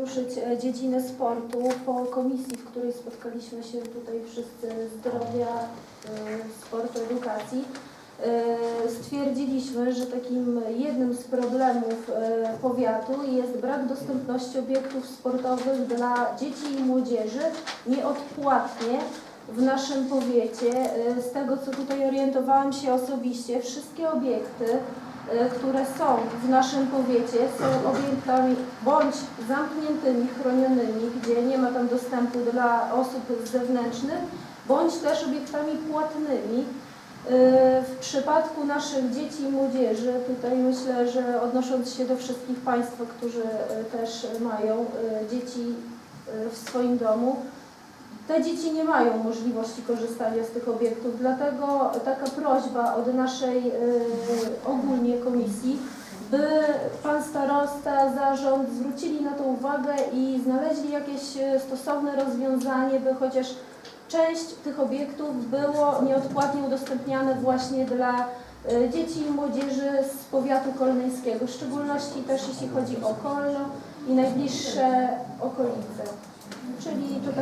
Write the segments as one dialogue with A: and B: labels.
A: poruszyć e, dziedzinę sportu po komisji, w której spotkaliśmy się tutaj wszyscy zdrowia, e, sportu, edukacji. E, Stwierdziliśmy, że takim jednym z problemów powiatu jest brak dostępności obiektów sportowych dla dzieci i młodzieży nieodpłatnie w naszym powiecie. Z tego co tutaj orientowałam się osobiście, wszystkie obiekty, które są w naszym powiecie są obiektami bądź zamkniętymi, chronionymi, gdzie nie ma tam dostępu dla osób zewnętrznych, bądź też obiektami płatnymi. E, W przypadku naszych dzieci i młodzieży, tutaj myślę, że odnosząc się do wszystkich Państwa, którzy e, też mają dzieci w swoim domu, te dzieci nie mają możliwości korzystania z tych obiektów, dlatego taka prośba od naszej e, ogólnie komisji, by Pan Starosta, Zarząd zwrócili na to uwagę i znaleźli jakieś e, stosowne rozwiązanie, by chociaż część tych obiektów było nieodpłatnie udostępniane właśnie dla e, dzieci i młodzieży z powiatu kolnyńskiego, w szczególności też jeśli chodzi o Kolno i najbliższe okolice.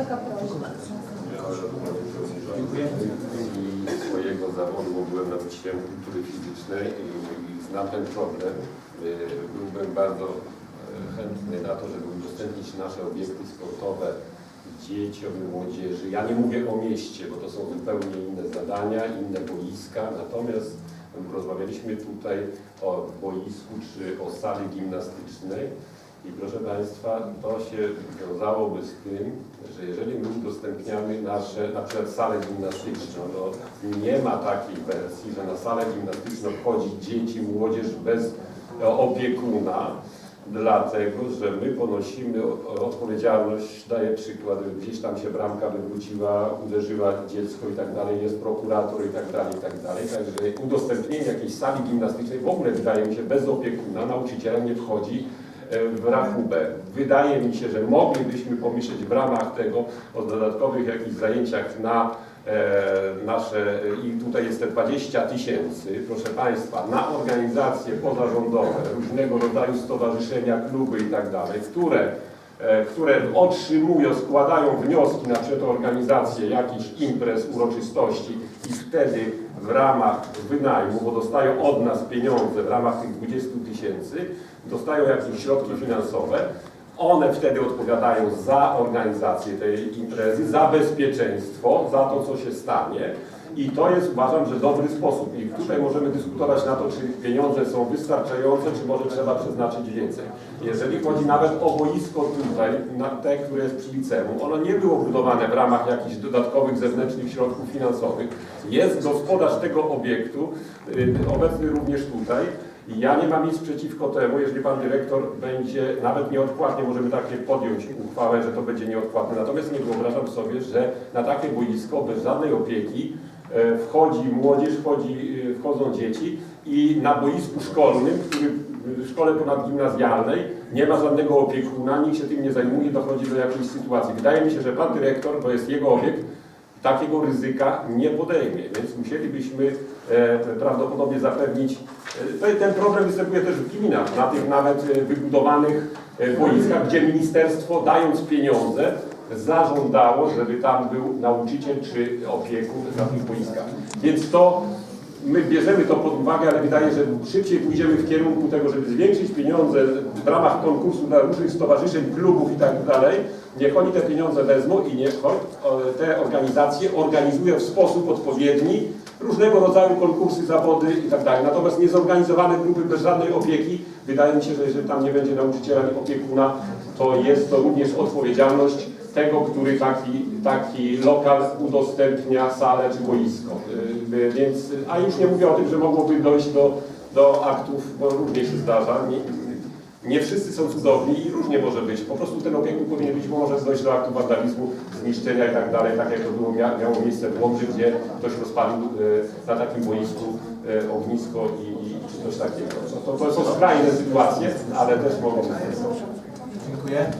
A: Taka prośba.
B: I swojego zawodu, byłem nauczycielem kultury fizycznej i, i znam ten problem. Y, Byłbym bardzo e, chętny na to, żeby udostępnić nasze obiekty sportowe dzieciom i młodzieży. Ja nie mówię o mieście, bo to są zupełnie inne zadania, inne boiska. Natomiast rozmawialiśmy tutaj o boisku czy o sali gimnastycznej. I proszę Państwa, to się wiązałoby z tym, że jeżeli my udostępniamy nasze, na przykład salę gimnastyczną, to nie ma takiej wersji, że na salę gimnastyczną wchodzi dzieci, młodzież bez opiekuna, dlatego że my ponosimy odpowiedzialność, daję przykład, gdzieś tam się bramka wywróciła, uderzyła dziecko i tak dalej, jest prokurator i tak dalej, i tak dalej. Także udostępnienie jakiejś sali gimnastycznej w ogóle wydaje mi się bez opiekuna, nauczycielem nie wchodzi rachubę. Wydaje mi się, że moglibyśmy pomyśleć w ramach tego o dodatkowych jakichś zajęciach na e, nasze, i tutaj jest te 20 tysięcy, proszę Państwa, na organizacje pozarządowe, różnego rodzaju stowarzyszenia, kluby i tak dalej, które e, które otrzymują, składają wnioski na przykład o organizację jakichś imprez, uroczystości i wtedy w ramach wynajmu, bo dostają od nas pieniądze w ramach tych 20 tysięcy, dostają jakieś środki finansowe, one wtedy odpowiadają za organizację tej imprezy, za bezpieczeństwo, za to, co się stanie. I to jest, uważam, że dobry sposób. I tutaj możemy dyskutować na to, czy pieniądze są wystarczające, czy może trzeba przeznaczyć więcej. Jeżeli chodzi nawet o boisko tutaj, na te, które jest przy liceum, ono nie było budowane w ramach jakichś dodatkowych zewnętrznych środków finansowych. Jest gospodarz tego obiektu, y, obecny również tutaj. I ja nie mam nic przeciwko temu, jeżeli pan dyrektor będzie, nawet nieodpłatnie możemy takie podjąć uchwałę, że to będzie nieodpłatne. Natomiast nie wyobrażam sobie, że na takie boisko bez żadnej opieki e, wchodzi młodzież, wchodzi, e, wchodzą dzieci i na boisku szkolnym, który w szkole ponadgimnazjalnej nie ma żadnego opiekuna, nikt się tym nie zajmuje, dochodzi do jakiejś sytuacji. Wydaje mi się, że pan dyrektor, to jest jego obiekt, takiego ryzyka nie podejmie, więc musielibyśmy e, prawdopodobnie zapewnić, ten problem występuje też w gminach, na tych nawet e, wybudowanych e, boiskach, gdzie ministerstwo dając pieniądze zażądało, żeby tam był nauczyciel czy opiekun na tych boiskach. Więc to my bierzemy to pod uwagę, ale wydaje, że szybciej pójdziemy w kierunku tego, żeby zwiększyć pieniądze w ramach konkursu dla różnych stowarzyszeń, klubów i tak dalej. Niech oni te pieniądze wezmą i niech te organizacje organizują w sposób odpowiedni różnego rodzaju konkursy, zawody i tak. Natomiast niezorganizowane grupy bez żadnej opieki, wydaje mi się, że jeżeli tam nie będzie nauczyciela i opiekuna, to jest to również odpowiedzialność tego, który taki, taki lokal udostępnia salę czy boisko. Yy, Więc, a już nie mówię o tym, że mogłoby dojść do, do aktów, bo różnie się zdarza. Nie, wszyscy są cudowni i różnie może być. Po prostu ten opiekun powinien być, może dojść do aktu wandalizmu, zniszczenia i tak dalej, tak jak to było, mia, miało miejsce w Łomży, gdzie ktoś rozpalił e, na takim boisku e, ognisko i, i czy coś takiego. To, to są skrajne sytuacje, ale też mogą być.
C: Dziękuję.